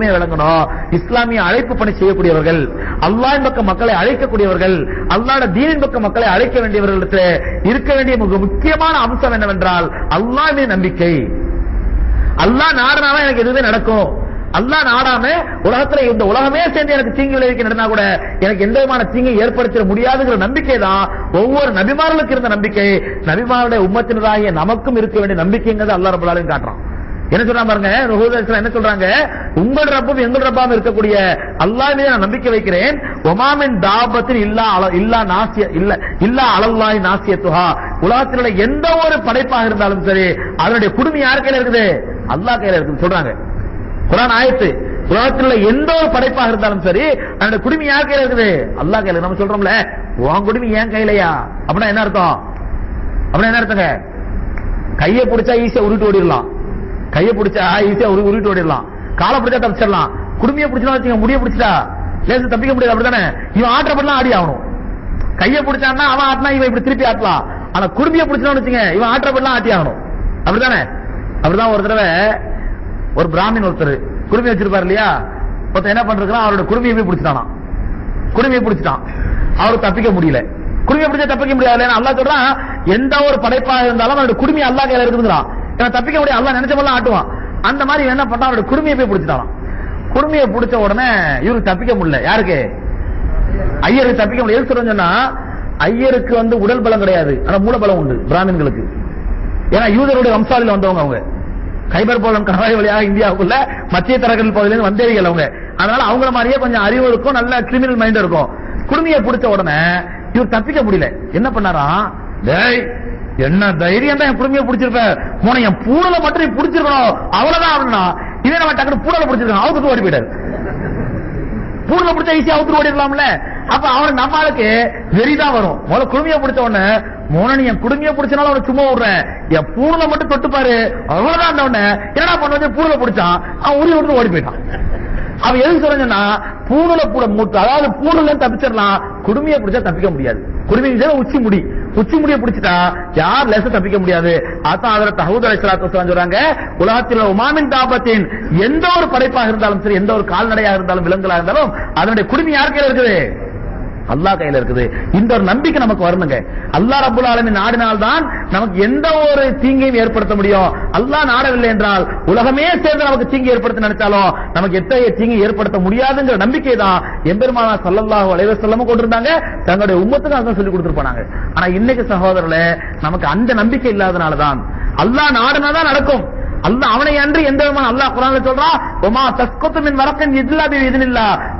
உண்மையை விளங்கணும். இஸ்லாமிய அழைப்பு பணி செய்யக்கூடியவர்கள் அல்லாஹ் பக்கம் மக்களை அழைக்கக்கூடியவர்கள் அல்லாட தீனின் பக்கம் மக்களை அழைக்க வேண்டியவர்களுக்கு இருக்க வேண்டிய மிக முக்கியமான அம்சம் என்னவென்றால் அல்லாமே நம்பிக்கை. அல்லாஹ் நாடினாதான் எனக்கு எதுவுமே நடக்கும். அல்லாஹ் நாடாம உலகத்துல இந்த உலகமே சேர்ந்து எனக்கு தீங்கு விளைவிக்க நடந்தா கூட எனக்கு எந்த விதமான தீங்கை ஏற்படுத்திட முடியாதுங்கிற நம்பிக்கை தான் ஒவ்வொரு நபிமார்களுக்கு இருந்த நம்பிக்கை. நபிமாருடைய உம்மத்தினராகிய நமக்கும் இருக்க வேண்டிய நம்பிக்கைங்கிறது அல்லாஹ் ரபுல்லாலும் காட்டுறான். என்ன சொல்றாங்க பாருங்க? ரஹூதர்கள் என்ன சொல்றாங்க? உங்கள் ரப்பும் எங்கள் ரப்பாவும் இருக்கக்கூடிய அல்லாஹ் மீது நான் நம்பிக்கை வைக்கிறேன். ஒமாமின் தாபத்தின் இல்லா அல- இல்லா நாசிய இல்ல இல்லா அலல்லாய் நாசியத்துஹா. உலகத்தில் உள்ள எந்த ஒரு படைப்பாக இருந்தாலும் சரி அதனுடைய குடும்பம் யார் கையில இருக்குது? அல்லாஹ் கையில இருக்குது. சொல்றாங்க. குரான் ஆயத்து உலகத்தில் உள்ள எந்த ஒரு படைப்பாக இருந்தாலும் சரி அதனுடைய குடும்பம் யார் கையில இருக்குது? அல்லாஹ் கையில. நம்ம சொல்றோம்ல உன் குடும்பம் ஏன் கையிலையா? அப்படின்னா என்ன அர்த்தம்? அப்படின்னா என்ன அர்த்தங்க? கையை பிடிச்சா ஈஸியா உருட்டு ஓடிடலாம். கையை பிடிச்சா ஈஸியா உரு உருவிட்டு ஓடிடலாம். காலை பிடிச்சா தப்பிச்சிடலாம். குடுமையை பிடிச்சா வச்சுங்க முடிய பிடிச்சிட்டா லேசு தப்பிக்க முடியாது அப்படித்தானே? இவன் ஆட்டப்படலாம் ஆடி ஆகணும். கையை பிடிச்சான்னா அவன் ஆட்டினா இவன் இப்படி திருப்பி ஆட்டலாம். ஆனா குடுமையை பிடிச்சான்னு வச்சுங்க இவன் ஆட்டப்படலாம் ஆட்டி ஆகணும். அப்படிதானே அப்படிதான் ஒரு தடவை ஒரு பிராமின் ஒருத்தர் குடுமி வச்சிருப்பாரு இல்லையா? ஒருத்தன் என்ன பண்றான் அவரோட குடுமையை போய் பிடிச்சிட்டானா குடுமையை பிடிச்சிட்டான். அவருக்கு தப்பிக்க முடியல. குடுமையை பிடிச்சா தப்பிக்க முடியாது அல்லா சொல்றான் எந்த ஒரு படைப்பாக இருந்தாலும் அவரோட குடுமி அல்லாஹ் கையில இருக்குதுங்கிறான் தப்பிக்க முடியாது. அல்லாஹ் நினைச்ச போல ஆட்டுவான். அந்த மாதிரி என்ன பண்ணா அவரோட குடுமையை போய் பிடிச்சிட்டான். குடுமையை பிடிச்ச உடனே இவருக்கு தப்பிக்க முடியல. யாருக்கு? ஐயருக்கு தப்பிக்க முடியல. எது சொன்னா ஐயருக்கு வந்து உடல் பலம் கிடையாது. ஆனா மூலபலம் உண்டு பிராமின்களுக்கு. ஏன்னா யூதருடைய வம்சாவளியில வந்தவங்க அவங்க. கைபர் போலம் கணவாய் வழியாக இந்தியாவுக்குள்ள மத்திய தரகடல் பகுதியிலிருந்து வந்தேவிகள் அவங்க. அதனால அவங்கள மாதிரியே கொஞ்சம் அறிவு இருக்கும் நல்ல கிரிமினல் மைண்ட் இருக்கும். குடுமையை பிடிச்ச உடனே இவர் தப்பிக்க முடியல. என்ன பண்ணாராம்? டேய் என்ன தைரியம் தான் என் குடுமையை பிடிச்சிருப்ப? போன என் பூடலை மட்டும் நீ பிடிச்சிருக்கணும். அவ்வளவுதான் அப்படின்னா இதே நம்ம டக்குனு பூடலை பிடிச்சிருக்கோம் அவுத்துக்கு ஓடி போயிடாரு பூர்ல பிடிச்சா ஈஸியா அவுத்து ஓடிடலாம்ல? அப்ப அவன் நம்ம ஆளுக்கு வெறிதான் வரும். முதல்ல குடுமையை பிடிச்ச உடனே மோன நீ என் குடுமையை பிடிச்சனால அவனை சும்மா விடுறேன். என் பூணல மட்டும் தொட்டு பாரு. அவ்வளவுதான் அந்த உடனே என்னடா பண்ணுவது பூணல பிடிச்சான். அவன் உரிய விட்டு ஓடி போயிட்டான். அவன் எதுக்கு சொல்றேன்னா பூணல கூட மூட்டு அதாவது பூணல தப்பிச்சிடலாம். குடுமையை பிடிச்சா தப்பிக்க முடியாது. குடுமையை உச்சி முடி. குச்சி முடியை பிடிச்சிட்டா யார் லேச தப்பிக்க முடியாது? அதான் அதுல தஹூத் அலைஹிஸ்ஸலாத்து சொல்றாங்க உலகத்தில் உமாமின் தாபத்தின் எந்த ஒரு படைப்பாக இருந்தாலும் சரி எந்த ஒரு கால்நடையாக இருந்தாலும் விலங்குகளாக இருந்தாலும் அதனுடைய குடுமி யார் கையில் இருக்குது? அல்லாஹ் கையில இருக்குது. இந்த ஒரு நம்பிக்கை நமக்கு வரணுங்க. அல்லாஹ் ரப்புல் ஆலமி நாடினால்தான் நமக்கு எந்த ஒரு தீங்கையும் ஏற்படுத்த முடியும். அல்லாஹ் நாடவில்லை என்றால் உலகமே சேர்ந்து நமக்கு தீங்கு ஏற்படுத்த நினைச்சாலும் நமக்கு எத்தகைய தீங்கு ஏற்படுத்த முடியாதுங்கிற நம்பிக்கை தான் எம்பெருமானா சல்லல்லாஹு அலைஹி செல்லமும் கொண்டிருந்தாங்க. தங்களுடைய உம்மத்துக்கு அதான் சொல்லி கொடுத்துருப்பாங்க ஆனா இன்னைக்கு சகோதரர்களே நமக்கு அந்த நம்பிக்கை இல்லாதனால தான் அல்லாஹ் நாடினாதான் நடக்கும். அல்ல அவனை அன்று எந்த விதமான அல்லாஹ் குரான் சொல்றான் ஒமா தஸ்கத்து மின் வரக்கன் இதில்லா பி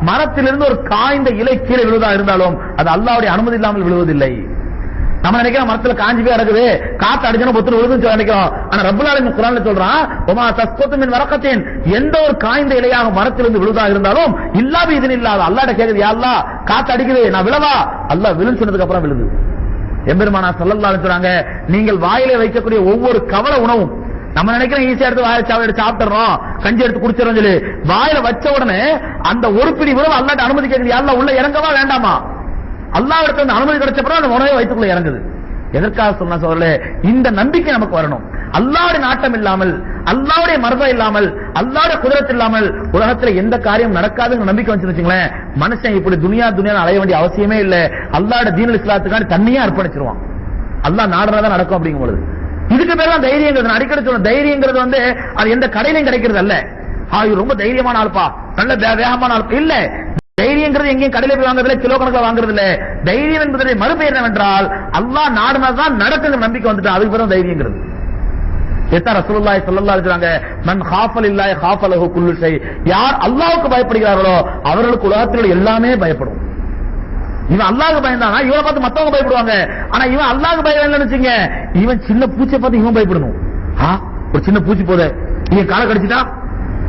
மரத்திலிருந்து ஒரு காய்ந்த இலை கீழே விழுதா இருந்தாலும் அது அல்லாவுடைய அனுமதி இல்லாமல் விழுவதில்லை. நம்ம நினைக்கிறோம் மரத்துல காஞ்சி போய் கிடக்குது. காத்து அடிச்சனும் பொத்து விழுதுன்னு சொல்லி நினைக்கிறோம். ஆனா ரப்பல் ஆலமீன் குரான்ல சொல்றான் ஒமா தஸ்கத்து மின் வரக்கத்தின் எந்த ஒரு காய்ந்த இலையாக மரத்திலிருந்து விழுதா இருந்தாலும் இல்லாத பி இல்லாத அல்லாட கேக்குது யாருலா காத்து அடிக்குது நான் விழவா? அல்லா விழுன்னு சொன்னதுக்கு அப்புறம் விழுது. எம்பெருமானா சொல்லலாம் சொல்றாங்க நீங்கள் வாயிலே வைக்கக்கூடிய ஒவ்வொரு கவலை உணவும் நம்ம நினைக்கிறோம் ஈஸியா எடுத்து வாயை சாவ சாப்பிட்டுறோம். கஞ்சி எடுத்து குடிச்சிடும் சொல்லி வாயில வச்ச உடனே அந்த ஒரு பிடி உறவு அல்லாட்ட அனுமதி கேட்குது. யாரெல்லாம் உள்ள இறங்கவா வேண்டாமா? அல்லாஹ் இடத்துல அந்த அனுமதி கிடைச்சப்பறம் அந்த உணவை வயிற்றுக்குள்ள இறங்குது. எதற்காக சொன்ன சொல்லல இந்த நம்பிக்கை நமக்கு வரணும். அல்லாவுடைய நாட்டம் இல்லாமல் அல்லாவுடைய மரபம் இல்லாமல் அல்லாவுடைய குதிரத்து இல்லாமல் உலகத்துல எந்த காரியம் நடக்காதுன்னு நம்பிக்கை வச்சுருச்சுங்களேன் மனுஷன் இப்படி துனியா துனியா அலைய வேண்டிய அவசியமே இல்லை. அல்லாட தீனல் இஸ்லாத்துக்கான தண்ணியே அர்ப்பணிச்சிருவான். அல்லா நாடுறதா நடக்கும் அப்படிங்கும் பொழுது இதுக்கு பேர் தான் தைரியங்கிறது நான் அடிக்கடி சொல்ல தைரியங்கிறது வந்து அது எந்த கடையிலையும் கிடைக்கிறது அல்ல ஆயு ரொம்ப தைரியமான ஆள்பா நல்ல வேகமான ஆள். இல்ல தைரியங்கிறது எங்கேயும் கடையில போய் வாங்குறதுல கிலோ கணக்கில் வாங்குறது இல்ல தைரியம் என்பதனை மறுபெயர் என்னவென்றால் அல்லாஹ் நாடுனதான் நடக்குங்கிற நம்பிக்கை வந்துட்டு அதுக்கு பேர் தைரியங்கிறது. எத்தனை ரசூலுல்லாஹி ஸல்லல்லாஹு அலைஹி வஸல்லம் மன் காஃபல் இல்லாஹி காஃபலஹு குல்லு ஷை யார் அல்லாஹ்வுக்கு பயப்படுகிறார்களோ அவர்களுக்கு உலகத்தில் எல்லாமே பயப்படும். இவன் அல்லாஹ்க்கு பயந்தானா? இவனை பார்த்து மத்தவங்க பயப்படுவாங்க. ஆனா இவன் அல்லாஹ்க்கு பயம் நினைச்சீங்க வச்சுங்க இவன் சின்ன பூச்சியை பார்த்து இவன் பயப்படணும். ஆ? ஒரு சின்ன பூச்சி போத. இவன் காலை கடிச்சிட்டா?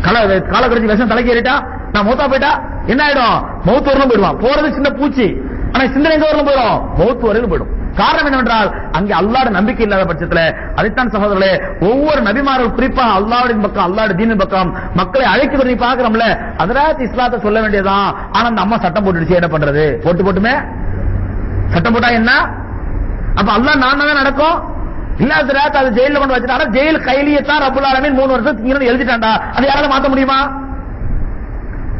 காலை காலை கடிச்சு விஷம் தலைக்கு ஏறிட்டா? நான் மௌத்தா போயிட்டா? என்ன ஆயிடும்? மௌத்து வரலும் போயிடுவான். போறது சின்ன பூச்சி. ஆனா சிந்தனை எங்க வரலும் போயிடும்? மௌத்து வரையிலும் போயிடும். காரணம் என்னவென்றால் அங்கே அல்லாட நம்பிக்கை இல்லாத பட்சத்துல அதைத்தான் சகோதரர்களே ஒவ்வொரு நபிமார்கள் குறிப்பாக அல்லாவின் பக்கம் அல்லாட தீனின் பக்கம் மக்களை அழைத்து நீ பாக்குறோம்ல அதராத் இஸ்லாத்தை சொல்ல வேண்டியதான் ஆனா அந்த அம்மா சட்டம் போட்டுடுச்சு என்ன பண்றது? போட்டு போட்டுமே? சட்டம் போட்டா என்ன? அப்ப அல்லாஹ் நான் தான் நடக்கும்? இல்லாத ஹசரத் அது ஜெயில கொண்டு வச்சுட்டா ஜெயில் கைலியத்தான் ரப்புல் ஆலமின் மூணு வருஷம் திங்கணும் எழுதிட்டாண்டா அது யாரால மாத்த முடியுமா?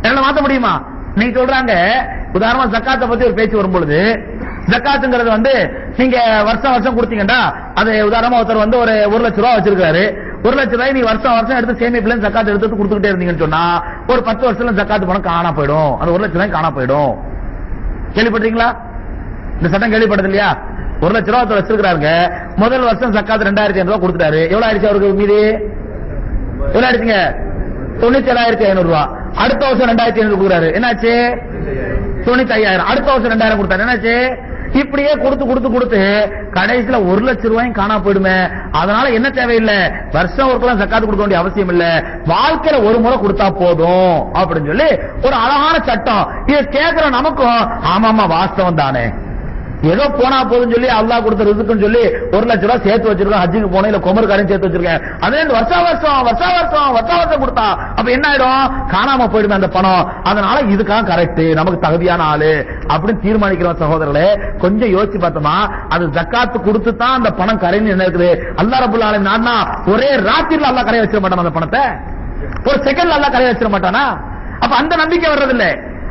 என்னால மாத்த முடியுமா? நீங்க சொல்றாங்க உதாரணமா ஜக்காத்தை பத்தி ஒரு பேச்சு வரும்பொழுது ஜக்காத்துங்கிறது வந்து நீங்க வருஷம் வருஷம் கொடுத்தீங்கன்னா அது உதாரணமா ஒருத்தர் வந்து ஒரு ஒரு லட்ச ரூபா வச்சிருக்காரு ஒரு லட்ச ரூபாய் நீ வருஷம் வருஷம் எடுத்து சேமிப்புல ஜக்காத்து எடுத்து கொடுத்துக்கிட்டே இருந்தீங்கன்னு சொன்னா ஒரு பத்து வருஷத்துல ஜக்காத்து பணம் காணா போயிடும். அந்த ஒரு லட்ச ரூபாய் காணா போயிடும். கேள்விப்பட்டீங்களா இந்த சட்டம் கேள்விப்பட்டது இல்லையா? ஒரு லட்ச ரூபா வச்சிருக்காருங்க முதல் வருஷம் சக்காத்து ரெண்டாயிரத்தி ஐநூறு ரூபாய் கொடுத்துட்டாரு. எவ்வளவு ஆயிடுச்சு அவருக்கு மீதி? எவ்வளவு ஆயிடுச்சுங்க? தொண்ணூத்தி ஏழாயிரத்தி ஐநூறு ரூபாய் அடுத்த வருஷம் ரெண்டாயிரத்தி ஐநூறு கொடுக்குறாரு. என்னாச்சு? தொண்ணூத்தி ஐயாயிரம் அடுத்த வருஷம் ரெண்டாயிரம் கொடுத்தாரு. என்னாச்சு? இப்படியே கொடுத்து கொடுத்து கொடுத்து கடைசியில ஒரு லட்சம் ரூபாயும் காணா போயிடுமே. அதனால என்ன தேவையில்லை? வருஷம் ஒருக்கெல்லாம் சக்காத்து கொடுக்க வேண்டிய அவசியம் இல்ல. வாழ்க்கையில ஒரு முறை கொடுத்தா போதும் அப்படின்னு சொல்லி ஒரு அழகான சட்டம். இதை கேட்கிற நமக்கும் ஆமாமா வாஸ்தவம் தானே. ஏதோ போனா போதும் சொல்லி அல்லாஹ் கொடுத்த ரிசுக்குன்னு சொல்லி ஒரு லட்ச ரூபாய் சேர்த்து வச்சிருக்கோம் ஹஜ்ஜுக்கு போனோம் இல்ல குமர் சேர்த்து வச்சிருக்கேன். அதே இந்த வருஷா வருஷம் வருஷா வருஷம் வருஷா வருஷம் கொடுத்தா அப்ப என்ன ஆயிடும்? காணாம போயிடுமே அந்த பணம். அதனால இதுக்காக கரெக்ட் நமக்கு தகுதியான ஆளு அப்படின்னு தீர்மானிக்கிறோம் சகோதரர்களே. கொஞ்சம் யோசிச்சு பார்த்தோமா அது ஜக்காத்து கொடுத்து தான் அந்த பணம் கரைன்னு என்ன இருக்குது? அல்லா ரபுல் ஆலமீன் நான்னா ஒரே ராத்திரில அல்லா கரையை வச்சிட மாட்டான் அந்த பணத்தை? ஒரு செகண்ட்ல அல்லா கரையை வச்சிட மாட்டானா? அப்ப அந்த நம்பிக்கை வர்றதில்ல.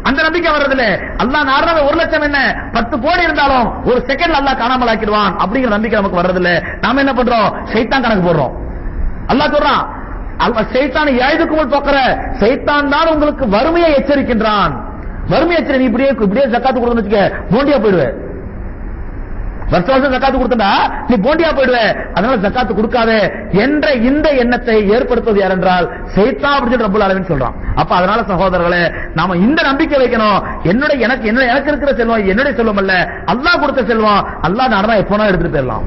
அந்த நம்பிக்கை வர்றதுல அல்லாஹ் நாடுறது ஒரு லட்சம் என்ன? பத்து கோடி இருந்தாலும் ஒரு செகண்ட் அல்லாஹ் காணாமல் ஆக்கிடுவான் அப்படிங்கிற நம்பிக்கை நமக்கு வர்றதில்ல. நாம என்ன பண்றோம்? சைத்தான் கணக்கு போடுறோம். அல்லாஹ் சொல்றான் அல்ல சைத்தான் ஏழுக்குமல் போக்குற சைத்தான் தான் உங்களுக்கு வறுமையை எச்சரிக்கின்றான். வறுமை எச்சரி இப்படியே இப்படியே ஜக்காத்து கொடுத்து வச்சுக்க போண்டியா போயிடுவேன் வருஷம் வருஷம் ஜக்காத்து கொடுத்தா நீ போண்டியா போயிடுவே. அதனால ஜக்காத்து கொடுக்காத என்ற இந்த எண்ணத்தை ஏற்படுத்துவது யார் என்றால் சைத்தா அப்படின்னு ரொம்ப ஆலமீன் சொல்றான். அப்ப அதனால சகோதரர்களே நாம இந்த நம்பிக்கை வைக்கணும். என்னுடைய எனக்கு என்ன எனக்கு இருக்கிற செல்வம் என்னுடைய செல்வம் அல்ல. அல்லாஹ் கொடுத்த செல்வம் அல்லாஹ் நாடா எப்போனா எடுத்துட்டு போயிடலாம்.